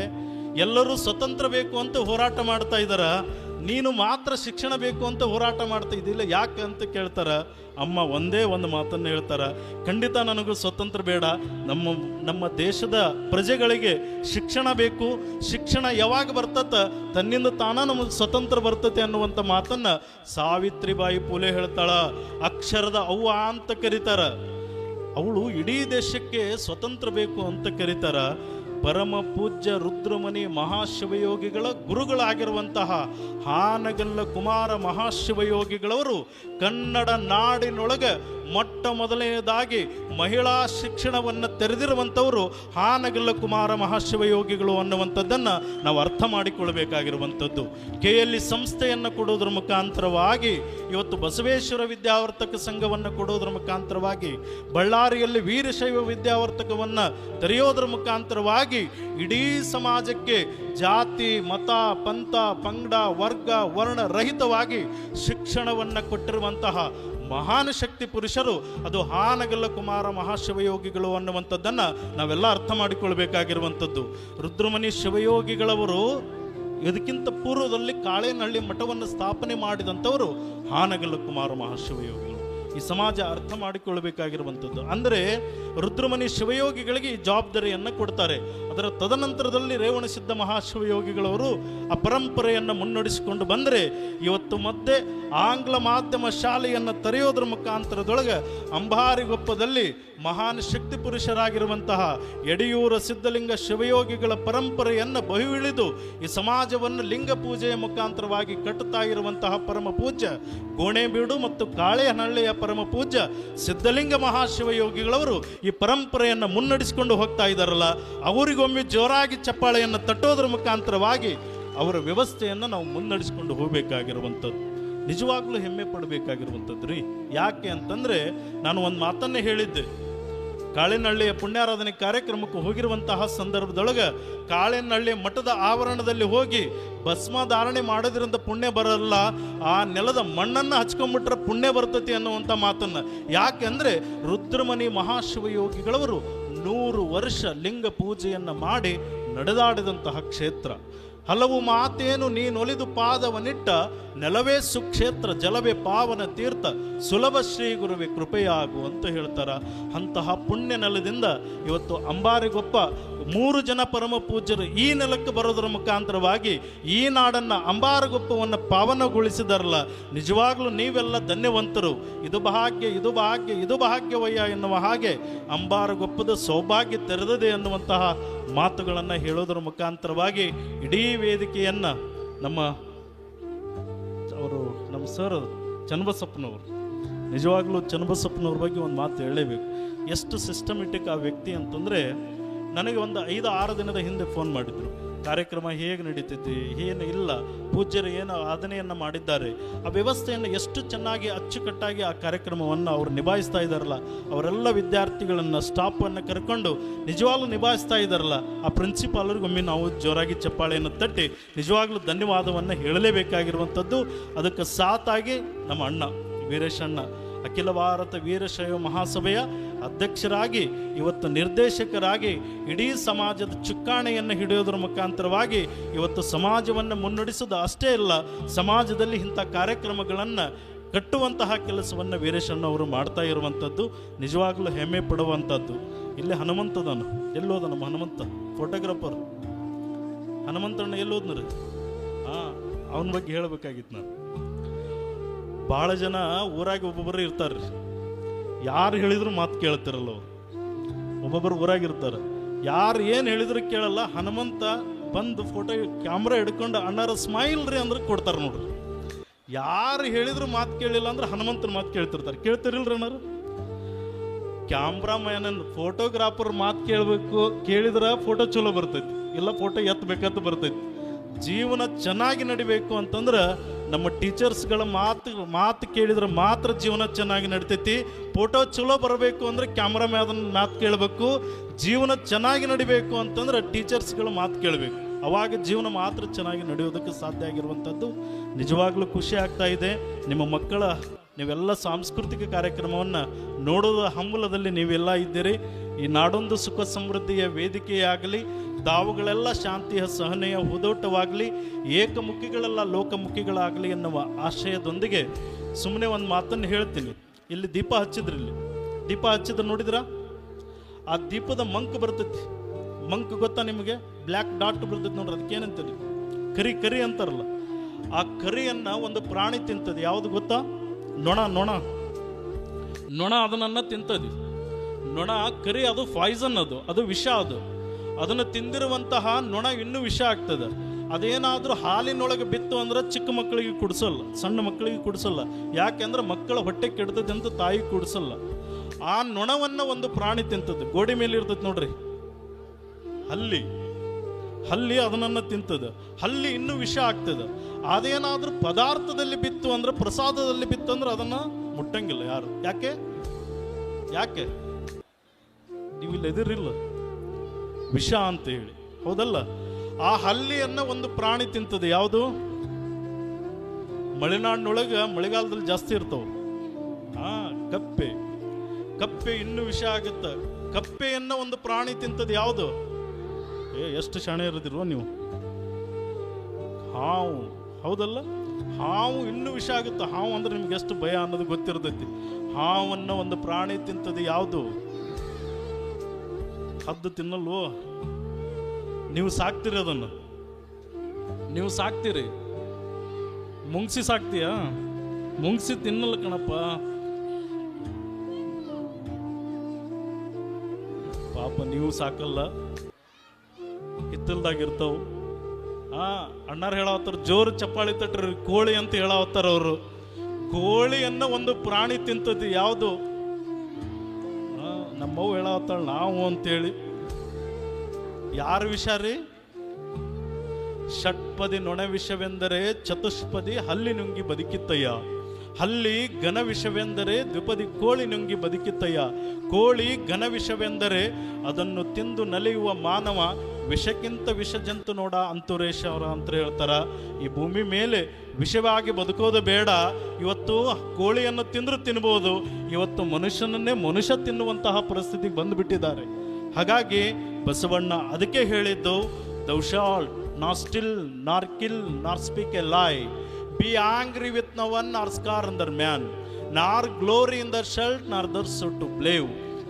ಎಲ್ಲರೂ ಸ್ವತಂತ್ರ ಬೇಕು ಅಂತ ಹೋರಾಟ ಮಾಡ್ತಾ ಇದ್ದಾರ? ನೀನು ಮಾತ್ರ ಶಿಕ್ಷಣ ಬೇಕು ಅಂತ ಹೋರಾಟ ಮಾಡ್ತಾ ಇದ್ದಿಲ್ಲ ಯಾಕೆ ಅಂತ ಕೇಳ್ತಾರ? ಅಮ್ಮ ಒಂದೇ ಒಂದು ಮಾತನ್ನು ಹೇಳ್ತಾರ, ಖಂಡಿತ ನನಗೂ ಸ್ವತಂತ್ರ ಬೇಡ. ನಮ್ಮ ನಮ್ಮ ದೇಶದ ಪ್ರಜೆಗಳಿಗೆ ಶಿಕ್ಷಣ ಬೇಕು. ಶಿಕ್ಷಣ ಯಾವಾಗ ಬರ್ತತ ತನ್ನಿಂದ ತಾನ ನಮಗೆ ಸ್ವತಂತ್ರ ಬರ್ತತೆ ಅನ್ನುವಂಥ ಮಾತನ್ನ ಸಾವಿತ್ರಿಬಾಯಿ ಪೂಲೆ ಹೇಳ್ತಾಳ. ಅಕ್ಷರದ ಅವ್ವ ಅಂತ ಕರೀತಾರ. ಅವಳು ಇಡೀ ದೇಶಕ್ಕೆ ಸ್ವತಂತ್ರ ಬೇಕು ಅಂತ ಕರೀತಾರ. ಪರಮ ಪೂಜ್ಯ ರುದ್ರಮುನಿ ಮಹಾಶಿವಯೋಗಿಗಳ ಗುರುಗಳಾಗಿರುವಂತಹ ಹಾನಗಲ್ಲ ಕುಮಾರ ಮಹಾಶಿವಯೋಗಿಗಳವರು ಕನ್ನಡ ನಾಡಿನೊಳಗೆ ಮೊಟ್ಟ ಮೊದಲನೆಯದಾಗಿ ಮಹಿಳಾ ಶಿಕ್ಷಣವನ್ನು ತೆರೆದಿರುವಂಥವರು ಹಾನಗಲ್ಲ ಕುಮಾರ ಮಹಾಶಿವಯೋಗಿಗಳು ಅನ್ನುವಂಥದ್ದನ್ನು ನಾವು ಅರ್ಥ ಮಾಡಿಕೊಳ್ಳಬೇಕಾಗಿರುವಂಥದ್ದು ಕೆ ಎಲ್ ಇ ಸಂಸ್ಥೆಯನ್ನು ಕೊಡೋದ್ರ ಮುಖಾಂತರವಾಗಿ ಇವತ್ತು ಬಸವೇಶ್ವರ ವಿದ್ಯಾವರ್ತಕ ಸಂಘವನ್ನು ಕೊಡೋದ್ರ ಮುಖಾಂತರವಾಗಿ, ಬಳ್ಳಾರಿಯಲ್ಲಿ ವೀರಶೈವ ವಿದ್ಯಾವರ್ತಕವನ್ನು ತೆರೆಯೋದ್ರ ಮುಖಾಂತರವಾಗಿ ಇಡೀ ಸಮಾಜಕ್ಕೆ ಜಾತಿ, ಮತ, ಪಂಥ, ಪಂಗಡ, ವರ್ಗ, ವರ್ಣ ರಹಿತವಾಗಿ ಶಿಕ್ಷಣವನ್ನು ಕೊಟ್ಟಿರುವಂತಹ ಮಹಾನ್ ಶಕ್ತಿ ಪುರುಷರು, ಅದು ಹಾನಗಲ್ಲ ಕುಮಾರ ಮಹಾಶಿವಯೋಗಿಗಳು ಅನ್ನುವಂಥದ್ದನ್ನು ನಾವೆಲ್ಲ ಅರ್ಥ ಮಾಡಿಕೊಳ್ಬೇಕಾಗಿರುವಂಥದ್ದು. ರುದ್ರಮಣಿ ಶಿವಯೋಗಿಗಳವರು ಇದಕ್ಕಿಂತ ಪೂರ್ವದಲ್ಲಿ ಕಾಳೇನಹಳ್ಳಿ ಮಠವನ್ನು ಸ್ಥಾಪನೆ ಮಾಡಿದಂಥವರು ಹಾನಗಲ್ಲ ಕುಮಾರ ಮಹಾಶಿವಯೋಗಿಗಳು ಈ ಸಮಾಜ ಅರ್ಥ ಮಾಡಿಕೊಳ್ಳಬೇಕಾಗಿರುವಂಥದ್ದು. ಅಂದರೆ ರುದ್ರಮನಿ ಶಿವಯೋಗಿಗಳಿಗೆ ಈ ಜವಾಬ್ದಾರಿಯನ್ನು ಕೊಡ್ತಾರೆ. ಅದರ ತದನಂತರದಲ್ಲಿ ರೇವಣಸಿದ್ಧ ಮಹಾಶಿವಯೋಗಿಗಳವರು ಆ ಪರಂಪರೆಯನ್ನು ಮುನ್ನಡೆಸಿಕೊಂಡು ಬಂದರೆ ಇವತ್ತು ಮತ್ತೆ ಆಂಗ್ಲ ಮಾಧ್ಯಮ ಶಾಲೆಯನ್ನು ತೆರೆಯೋದ್ರ ಮುಖಾಂತರದೊಳಗೆ ಅಂಬಾರಿಗೊಪ್ಪದಲ್ಲಿ ಮಹಾನ್ ಶಕ್ತಿ ಪುರುಷರಾಗಿರುವಂತಹ ಯಡಿಯೂರ ಸಿದ್ಧಲಿಂಗ ಶಿವಯೋಗಿಗಳ ಪರಂಪರೆಯನ್ನು ಬಹುವಿಳಿದು ಈ ಸಮಾಜವನ್ನು ಲಿಂಗ ಪೂಜೆಯ ಮುಖಾಂತರವಾಗಿ ಕಟ್ಟುತ್ತಾ ಇರುವಂತಹ ಪರಮ ಪೂಜ್ಯ ಗೋಣೆಬೀಡು ಮತ್ತು ಕಾಳೆಹನಹಳ್ಳಿಯ ಪರಮ ಪೂಜ್ಯ ಸಿದ್ಧಲಿಂಗ ಮಹಾಶಿವಯೋಗಿಗಳವರು ಈ ಪರಂಪರೆಯನ್ನು ಮುನ್ನಡೆಸಿಕೊಂಡು ಹೋಗ್ತಾ ಇದ್ದಾರಲ್ಲ, ಅವರಿಗೊಮ್ಮೆ ಜೋರಾಗಿ ಚಪ್ಪಾಳೆಯನ್ನು ತಟ್ಟೋದ್ರ ಮುಖಾಂತರವಾಗಿ ಅವರ ವ್ಯವಸ್ಥೆಯನ್ನು ನಾವು ಮುನ್ನಡೆಸಿಕೊಂಡು ಹೋಗಬೇಕಾಗಿರುವಂಥದ್ದು. ನಿಜವಾಗ್ಲೂ ಹೆಮ್ಮೆ ಪಡಬೇಕಾಗಿರುವಂಥದ್ದು ರೀ. ಯಾಕೆ ಅಂತಂದರೆ, ನಾನು ಒಂದು ಮಾತನ್ನೇ ಹೇಳಿದ್ದೆ. ಕಾಳಿನಹಳ್ಳಿಯ ಪುಣ್ಯಾರಾಧನೆ ಕಾರ್ಯಕ್ರಮಕ್ಕೆ ಹೋಗಿರುವಂತಹ ಸಂದರ್ಭದೊಳಗೆ ಕಾಳಿನಹಳ್ಳಿ ಮಠದ ಆವರಣದಲ್ಲಿ ಹೋಗಿ ಭಸ್ಮ ಧಾರಣೆ ಮಾಡೋದ್ರಿಂದ ಪುಣ್ಯ ಬರಲ್ಲ. ಆ ನೆಲದ ಮಣ್ಣನ್ನು ಹಚ್ಕೊಂಡ್ಬಿಟ್ರೆ ಪುಣ್ಯ ಬರ್ತತಿ ಅನ್ನುವಂಥ ಮಾತನ್ನು. ಯಾಕೆಂದರೆ ರುದ್ರಮನಿ ಮಹಾಶಿವಯೋಗಿಗಳವರು ನೂರು ವರ್ಷ ಲಿಂಗ ಪೂಜೆಯನ್ನು ಮಾಡಿ ನಡೆದಾಡಿದಂತಹ ಕ್ಷೇತ್ರ. ಹಲವು ಮಾತೇನು ನೀನೊಲಿದು ಪಾದವನಿಟ್ಟ ನೆಲವೇ ಸುಕ್ಷೇತ್ರ ಜಲವೇ ಪಾವನ ತೀರ್ಥ ಸುಲಭ ಶ್ರೀ ಗುರುವೆ ಕೃಪೆಯಾಗು ಅಂತ ಹೇಳ್ತಾರ. ಅಂತಹ ಪುಣ್ಯ ನೆಲದಿಂದ ಇವತ್ತು ಅಂಬಾರಿಗೊಪ್ಪ ಮೂರು ಜನ ಪರಮ ಪೂಜ್ಯರು ಈ ನೆಲಕ್ಕೆ ಬರೋದರ ಮುಖಾಂತರವಾಗಿ ಈ ನಾಡನ್ನು ಅಂಬಾರಗುಪ್ಪವನ್ನು ಪಾವನಗೊಳಿಸಿದಾರಲ್ಲ, ನಿಜವಾಗ್ಲೂ ನೀವೆಲ್ಲ ಧನ್ಯವಂತರು. ಇದು ಭಾಗ್ಯ ಇದು ಭಾಗ್ಯ, ಇದು ಭಾಗ್ಯವಯ್ಯ ಎನ್ನುವ ಹಾಗೆ ಅಂಬಾರಗೊಪ್ಪದ ಸೌಭಾಗ್ಯ ತೆರೆದಿದೆ ಎನ್ನುವಂತಹ ಮಾತುಗಳನ್ನು ಹೇಳೋದರ ಮುಖಾಂತರವಾಗಿ ಇಡೀ ವೇದಿಕೆಯನ್ನು ನಮ್ಮ ಅವರು, ನಮ್ಮ ಸರ್ ಚನ್ನಬಸಪ್ಪನವರು, ನಿಜವಾಗ್ಲೂ ಚನ್ನಬಸಪ್ಪನವ್ರ ಬಗ್ಗೆ ಒಂದು ಮಾತು ಹೇಳಲೇಬೇಕು. ಎಷ್ಟು ಸಿಸ್ಟಮೆಟಿಕ್ ಆ ವ್ಯಕ್ತಿ ಅಂತಂದರೆ ನನಗೆ ಒಂದು ಐದು ಆರು ದಿನದ ಹಿಂದೆ ಫೋನ್ ಮಾಡಿದರು. ಕಾರ್ಯಕ್ರಮ ಹೇಗೆ ನಡೀತೈತಿ? ಏನು ಇಲ್ಲ. ಪೂಜ್ಯರು ಏನು ಆಧನೆಯನ್ನು ಮಾಡಿದ್ದಾರೆ. ಆ ವ್ಯವಸ್ಥೆಯನ್ನು ಎಷ್ಟು ಚೆನ್ನಾಗಿ ಅಚ್ಚುಕಟ್ಟಾಗಿ ಆ ಕಾರ್ಯಕ್ರಮವನ್ನು ಅವರು ನಿಭಾಯಿಸ್ತಾ ಇದ್ದಾರಲ್ಲ, ಅವರೆಲ್ಲ ವಿದ್ಯಾರ್ಥಿಗಳನ್ನು ಸ್ಟಾಫನ್ನು ಕರ್ಕೊಂಡು ನಿಜವಾಗ್ಲೂ ನಿಭಾಯಿಸ್ತಾ ಇದ್ದಾರಲ್ಲ, ಆ ಪ್ರಿನ್ಸಿಪಾಲರಿಗೊಮ್ಮೆ ನಾವು ಜೋರಾಗಿ ಚಪ್ಪಾಳೆಯನ್ನು ತಟ್ಟಿ ನಿಜವಾಗ್ಲೂ ಧನ್ಯವಾದವನ್ನು ಹೇಳಲೇಬೇಕಾಗಿರುವಂಥದ್ದು. ಅದಕ್ಕೆ ಸಾತಾಗಿ ನಮ್ಮ ಅಣ್ಣ ವೀರೇಶ್ ಅಣ್ಣ ಅಖಿಲ ಭಾರತ ವೀರಶೈವ ಮಹಾಸಭೆಯ ಅಧ್ಯಕ್ಷರಾಗಿ, ಇವತ್ತು ನಿರ್ದೇಶಕರಾಗಿ, ಇಡೀ ಸಮಾಜದ ಚುಕ್ಕಾಣೆಯನ್ನು ಹಿಡಿಯೋದ್ರ ಮುಖಾಂತರವಾಗಿ ಇವತ್ತು ಸಮಾಜವನ್ನು ಮುನ್ನಡೆಸೋದು ಅಷ್ಟೇ ಇಲ್ಲ ಸಮಾಜದಲ್ಲಿ ಇಂಥ ಕಾರ್ಯಕ್ರಮಗಳನ್ನು ಕಟ್ಟುವಂತಹ ಕೆಲಸವನ್ನು ವೀರೇಶಣ್ಣ ಅವರು ಮಾಡ್ತಾ ಇರುವಂಥದ್ದು, ನಿಜವಾಗ್ಲೂ ಹೆಮ್ಮೆ ಪಡುವಂಥದ್ದು. ಇಲ್ಲಿ ಹನುಮಂತದನು, ಎಲ್ಲೋದ ನಮ್ಮ ಹನುಮಂತ? ಫೋಟೋಗ್ರಾಫರ್ ಹನುಮಂತಣ್ಣ ಎಲ್ಲೋದ್ನರಿ? ಹಾಂ, ಅವನ ಬಗ್ಗೆ ಹೇಳಬೇಕಾಗಿತ್ತು ನಾನು. ಭಾಳ ಜನ ಊರಾಗಿ ಒಬ್ಬೊಬ್ಬರು ಇರ್ತಾರೆ ಯಾರು ಹೇಳಿದ್ರು ಮಾತು ಕೇಳ್ತಿರಲ್ಲ ಅವ್ರು. ಒಬ್ಬೊಬ್ಬರು ಊರಾಗಿರ್ತಾರೆ. ಯಾರು ಏನು ಹೇಳಿದ್ರು ಕೇಳಲ್ಲ. ಹನುಮಂತ ಬಂದು ಫೋಟೋ ಕ್ಯಾಮ್ರಾ ಹಿಡ್ಕೊಂಡು ಅಣ್ಣಾರ ಸ್ಮೈಲ್ ರೀ ಅಂದ್ರೆ ಕೊಡ್ತಾರೆ ನೋಡ್ರಿ. ಯಾರು ಹೇಳಿದ್ರು ಮಾತು ಕೇಳಿಲ್ಲ ಅಂದ್ರೆ ಹನುಮಂತನ ಮಾತು ಕೇಳ್ತಿರ್ತಾರೆ. ಕೇಳ್ತಿರಿಲ್ರಿ ಅಣ್ಣಾರು? ಕ್ಯಾಮ್ರಾಮ್ಯಾನ್ ಫೋಟೋಗ್ರಾಫರ್ ಮಾತು ಕೇಳಬೇಕು. ಕೇಳಿದ್ರೆ ಫೋಟೋ ಚಲೋ ಬರ್ತೈತಿ. ಇಲ್ಲ ಫೋಟೋ ಎತ್ತಬೇಕಂತ ಬರ್ತೈತಿ. ಜೀವನ ಚೆನ್ನಾಗಿ ನಡಿಬೇಕು ಅಂತಂದ್ರೆ ನಮ್ಮ ಟೀಚರ್ಸ್ಗಳ ಮಾತು ಮಾತು ಕೇಳಿದ್ರೆ ಮಾತ್ರ ಜೀವನ ಚೆನ್ನಾಗಿ ನಡಿತೈತಿ. ಫೋಟೋ ಚಲೋ ಬರಬೇಕು ಅಂದ್ರೆ ಕ್ಯಾಮ್ರಾಮ್ಯಾನ್ ಮಾತು ಕೇಳಬೇಕು. ಜೀವನ ಚೆನ್ನಾಗಿ ನಡಿಬೇಕು ಅಂತಂದ್ರೆ ಟೀಚರ್ಸ್ಗಳ ಮಾತು ಕೇಳಬೇಕು. ಅವಾಗ ಜೀವನ ಮಾತ್ರ ಚೆನ್ನಾಗಿ ನಡೆಯೋದಕ್ಕೆ ಸಾಧ್ಯ ಆಗಿರುವಂಥದ್ದು. ನಿಜವಾಗ್ಲೂ ಖುಷಿ ಆಗ್ತಾ ಇದೆ. ನಿಮ್ಮ ಮಕ್ಕಳ, ನೀವೆಲ್ಲ ಸಾಂಸ್ಕೃತಿಕ ಕಾರ್ಯಕ್ರಮವನ್ನು ನೋಡೋದ ಹಂಬಲದಲ್ಲಿ ನೀವೆಲ್ಲ ಇದ್ದೀರಿ. ಈ ನಾಡೊಂದು ಸುಖ ಸಮೃದ್ಧಿಯ ವೇದಿಕೆಯಾಗಲಿ. ತಾವುಗಳೆಲ್ಲ ಶಾಂತಿಯ ಸಹನೆಯ ಹುದೋಟವಾಗಲಿ ಏಕಮುಖಿಗಳೆಲ್ಲ ಲೋಕಮುಖಿಗಳಾಗಲಿ ಎನ್ನುವ ಆಶಯದೊಂದಿಗೆ ಸುಮ್ಮನೆ ಒಂದು ಮಾತನ್ನು ಹೇಳ್ತೀನಿ. ಇಲ್ಲಿ ದೀಪ ಹಚ್ಚಿದ್ರಿ ಇಲ್ಲಿ. ದೀಪ ಹಚ್ಚಿದ್ರೆ ನೋಡಿದ್ರ? ಆ ದೀಪದ ಮಂಕ್ ಬರ್ತೈತಿ. ಮಂಕ್ ಗೊತ್ತಾ ನಿಮಗೆ? ಬ್ಲ್ಯಾಕ್ ಡಾಟ್ ಬರ್ತೈತಿ ನೋಡ್ರಿ ಅದಕ್ಕೆ ಏನಂತೀರಿ ಕರಿ ಕರಿ ಅಂತಾರಲ್ಲ. ಆ ಕರಿಯನ್ನ ಒಂದು ಪ್ರಾಣಿ ತಿಂತದೆ. ಯಾವುದು ಗೊತ್ತಾ? ನೊಣ ನೊಣ. ನೊಣ ಅದನ್ನ ತಿಂತದೆ. ನೊಣ, ಕರಿ ಅದು ಪಾಯ್ಸನ್ ಅದು. ಅದು ವಿಷ ಅದು. ಅದನ್ನು ತಿಂದಿರುವಂತಹ ನೊಣ ಇನ್ನೂ ವಿಷ ಆಗ್ತದೆ. ಅದೇನಾದರೂ ಹಾಲಿನೊಳಗೆ ಬಿತ್ತು ಅಂದ್ರೆ ಚಿಕ್ಕ ಮಕ್ಕಳಿಗೆ ಕುಡಿಸಲ್ಲ, ಸಣ್ಣ ಮಕ್ಕಳಿಗೆ ಕುಡಿಸಲ್ಲ. ಯಾಕೆಂದ್ರೆ ಮಕ್ಕಳ ಹೊಟ್ಟೆ ಕೆಡ್ತದೆ ಅಂತ ತಾಯಿ ಕುಡಿಸಲ್ಲ. ಆ ನೊಣವನ್ನು ಒಂದು ಪ್ರಾಣಿ ತಿಂತದೆ. ಗೋಡೆ ಮೇಲೆ ಇರ್ತದೆ ನೋಡ್ರಿ. ಹಲ್ಲಿ. ಹಲ್ಲಿ ಅದನ್ನ ತಿಂತದ. ಹಲ್ಲಿ ಇನ್ನೂ ವಿಷ ಆಗ್ತದೆ. ಅದೇನಾದ್ರೂ ಪದಾರ್ಥದಲ್ಲಿ ಬಿತ್ತು ಅಂದ್ರೆ, ಪ್ರಸಾದದಲ್ಲಿ ಬಿತ್ತು ಅಂದ್ರೆ ಅದನ್ನ ಮುಟ್ಟಂಗಿಲ್ಲ ಯಾರು. ಯಾಕೆ? ಯಾಕೆ? ನೀವು ಇಲ್ಲಿ ಎದಿರಿಲ್ಲ. ವಿಷ ಅಂತ ಹೇಳಿ ಹೌದಲ್ಲ? ಆ ಹಲ್ಲಿಯನ್ನ ಒಂದು ಪ್ರಾಣಿ ತಿಂತದೆ. ಯಾವುದು? ಮಳೆನಾಡಿನೊಳಗೆ ಮಳೆಗಾಲದಲ್ಲಿ ಜಾಸ್ತಿ ಇರ್ತಾವ. ಹಾ ಕಪ್ಪೆ. ಕಪ್ಪೆ ಇನ್ನು ವಿಷ ಆಗುತ್ತ. ಕಪ್ಪೆಯನ್ನ ಒಂದು ಪ್ರಾಣಿ ತಿಂತದೆ ಯಾವುದು? ಏ, ಎಷ್ಟು ಶಾಣೆ ಇರೋದಿಲ್ವ ನೀವು? ಹಾವು. ಹೌದಲ್ಲ? ಹಾವು ಇನ್ನು ವಿಷ ಆಗುತ್ತೆ. ಹಾವು ಅಂದ್ರೆ ನಿಮ್ಗೆ ಎಷ್ಟು ಭಯ ಅನ್ನೋದು ಗೊತ್ತಿರ್ತೈತಿ. ಹಾವನ್ನ ಒಂದು ಪ್ರಾಣಿ ತಿಂತದೆ ಯಾವುದು? ಹದ್ದು ತಿನ್ನಲ್ವೋ? ನೀವು ಸಾಕ್ತೀರಿ ಅದನ್ನು. ನೀವು ಸಾಕ್ತೀರಿ. ಮುಂಗ್ಸಿ ಸಾಕ್ತೀಯ? ಮುಂಗ್ಸಿ ತಿನ್ನಲ್ಲ ಕಣಪ್ಪ. ಪಾಪ ನೀವು ಸಾಕಲ್ಲ. ಹಿತ್ತಲ್ದಾಗಿರ್ತಾವ. ಆ, ಅಣ್ಣಾರು ಹೇಳಾವತ್ತಾರ, ಜೋರು ಚಪ್ಪಾಳಿ ತಟ್ರಿ ಕೋಳಿ ಅಂತ ಹೇಳಾವತ್ತಾರ ಅವರು. ಕೋಳಿಯನ್ನ ಒಂದು ಪ್ರಾಣಿ ತಿಂತದ್ದು ಯಾವುದು? ಆ, ಹೇಳತ್ತಾಳ ನಾವು ಅಂತೇಳಿ. ಯಾರ ವಿಷ ರೀ? ಷಟ್ಪದಿ ನೊಣ ವಿಷವೆಂದರೆ ಚತುಷ್ಪದಿ ಹಲ್ಲಿ ನುಂಗಿ ಬದುಕಿತ್ತಯ್ಯ. ಹಲ್ಲಿ ಘನ ವಿಷವೆಂದರೆ ದ್ವಿಪದಿ ಕೋಳಿ ನುಂಗಿ ಬದುಕಿತ್ತಯ್ಯ. ಕೋಳಿ ಘನ ವಿಷವೆಂದರೆ ಅದನ್ನು ತಿಂದು ನಲಿಯುವ ಮಾನವ ವಿಷಕ್ಕಿಂತ ವಿಷ ಜಂತು ನೋಡ ಅಂತುರೇಶ ಅವರ ಅಂತ ಹೇಳ್ತಾರ. ಈ ಭೂಮಿ ಮೇಲೆ ವಿಷವಾಗಿ ಬದುಕೋದು ಬೇಡ. ಇವತ್ತು ಕೋಳಿಯನ್ನು ತಿಂದ್ರು ತಿನ್ಬೋದು. ಇವತ್ತು ಮನುಷ್ಯನನ್ನೇ ಮನುಷ್ಯ ತಿನ್ನುವಂತಹ ಪರಿಸ್ಥಿತಿಗೆ ಬಂದುಬಿಟ್ಟಿದ್ದಾರೆ. ಹಾಗಾಗಿ ಬಸವಣ್ಣ ಅದಕ್ಕೆ ಹೇಳಿದ್ದು thou shalt not steal ನಾರ್ಕಿಲ್ nor speak a lie within one or scorn in other man nor glory in the shirt nor other so to blame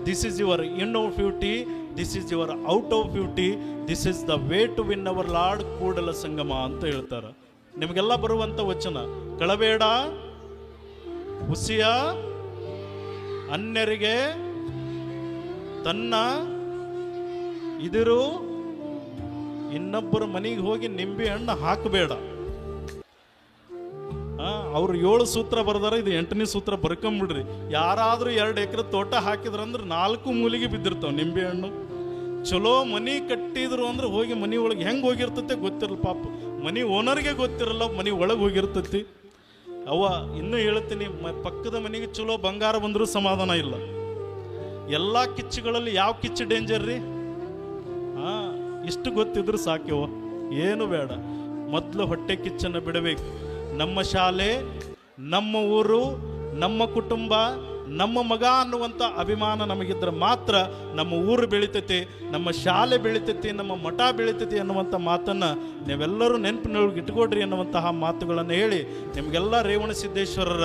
this is your in of beauty this is your out of beauty this is the way to win our lord Kudala Sangama ಅಂತ ಹೇಳ್ತಾರೆ. ನಿಮಗೆಲ್ಲ ಬರುವಂತ ವಚನ, ಕಳಬೇಡ, ಹುಸಿಯ, ಅನ್ಯರಿಗೆ ತನ್ನ ಇದಿರು, ಇನ್ನೊಬ್ಬರ ಮನೆಗೆ ಹೋಗಿ ನಿಂಬೆ ಹಣ್ಣು ಹಾಕಬೇಡ. ಅವ್ರು ಏಳು ಸೂತ್ರ ಬರ್ದಾರ, ಇದು ಎಂಟನೇ ಸೂತ್ರ ಬರ್ಕೊಂಬಿಡ್ರಿ. ಯಾರಾದರೂ ಎರಡು ಎಕರೆ ತೋಟ ಹಾಕಿದ್ರಂದ್ರೆ ನಾಲ್ಕು ಮೂಲಿಗೆ ಬಿದ್ದಿರ್ತಾವ ನಿಂಬೆ ಹಣ್ಣು. ಚಲೋ ಮನಿ ಕಟ್ಟಿದ್ರು ಅಂದ್ರೆ ಹೋಗಿ ಮನೆ ಒಳಗೆ ಹೆಂಗೆ ಹೋಗಿರ್ತತೆ ಗೊತ್ತಿರಲ್ಲ ಪಾಪ. ಮನಿ ಓನರ್ಗೆ ಗೊತ್ತಿರಲ್ಲ, ಮನೆ ಒಳಗೆ ಹೋಗಿರ್ತತಿ. ಅವ್ವ, ಇನ್ನೂ ಹೇಳ್ತೀನಿ, ಮ- ಪಕ್ಕದ ಮನೆಗೆ ಚಲೋ ಬಂಗಾರ ಬಂದರೂ ಸಮಾಧಾನ ಇಲ್ಲ. ಎಲ್ಲ ಕಿಚ್ಚುಗಳಲ್ಲಿ ಯಾವ ಕಿಚ್ಚು ಡೇಂಜರ್ ರೀ? ಹಾ, ಇಷ್ಟು ಗೊತ್ತಿದ್ರು ಸಾಕ್ಯವ ಏನು ಬೇಡ. ಮೊದಲು ಹೊಟ್ಟೆ ಕಿಚ್ಚನ್ನು ಬಿಡಬೇಕು. ನಮ್ಮ ಶಾಲೆ, ನಮ್ಮ ಊರು, ನಮ್ಮ ಕುಟುಂಬ, ನಮ್ಮ ಮಗ ಅನ್ನುವಂಥ ಅಭಿಮಾನ ನಮಗಿದ್ರೆ ಮಾತ್ರ ನಮ್ಮ ಊರು ಬೆಳಿತೈತಿ, ನಮ್ಮ ಶಾಲೆ ಬೆಳಿತೈತಿ, ನಮ್ಮ ಮಠ ಬೆಳಿತೈತಿ ಅನ್ನುವಂಥ ಮಾತನ್ನು ನೀವೆಲ್ಲರೂ ನೆನಪಿನೊಳಗೆ ಇಟ್ಕೊಡ್ರಿ ಅನ್ನುವಂತಹ ಮಾತುಗಳನ್ನು ಹೇಳಿ ನಿಮಗೆಲ್ಲ ರೇವಣ ಸಿದ್ದೇಶ್ವರರ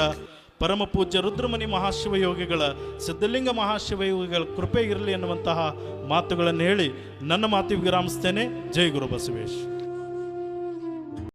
ಪರಮ ಪೂಜ್ಯ ರುದ್ರಮುನಿ ಮಹಾಶಿವಯೋಗಿಗಳ, ಸಿದ್ಧಲಿಂಗ ಮಹಾಶಿವಯೋಗಿಗಳ ಕೃಪೆ ಇರಲಿ ಅನ್ನುವಂತಹ ಮಾತುಗಳನ್ನು ಹೇಳಿ ನನ್ನ ಮಾತು ವಿರಾಮಿಸ್ತೇನೆ. ಜೈ ಗುರು ಬಸವೇಶ್.